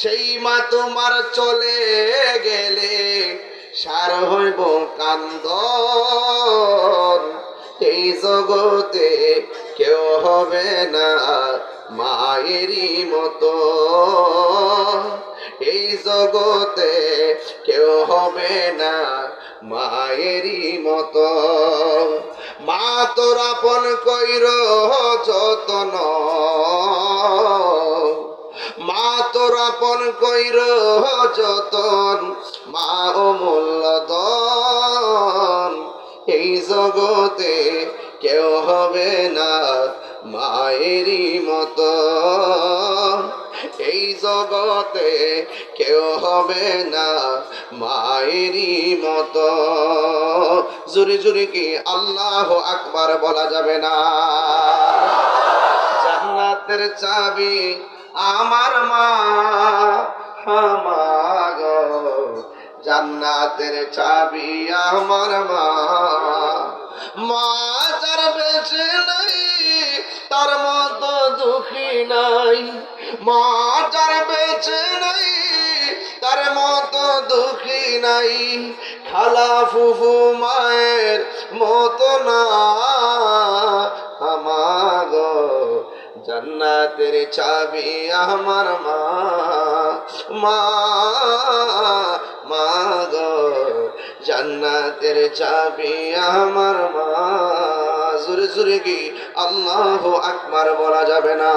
সেই মা তোমার চলে গেলে, সার হইব কান্দ এই জগতে কেউ হবে না মায়েরই মতো। এই জগতে কেউ হবে না মায়েরই মতো। মা তোর আপন কইর, যতন আপন কইর যতন, মা অমূল্য দন এই জগতে কেউ হবে না মায়েরই মতো এই জগতে কেউ হবে না মায়েরই মতো জুরি জুরি কি আল্লাহ আকবার বলা যাবে না? জান্নাতের চাবি আমার মা আমার জান্নাতের চাবি আমার মা। মা যার বেঁচে নাই, তার মতো দুঃখী নাই। মা যার বেঁচে নাই, তার মতো দুঃখী নাই। খালা ফুফু মায়ের মতো না জান্নাতের চাবি আমার মা মা মা গো। জান্নাতের চাবি আমার মা। জুরে জুরে কি আল্লাহ আকবার বলা যাবে না?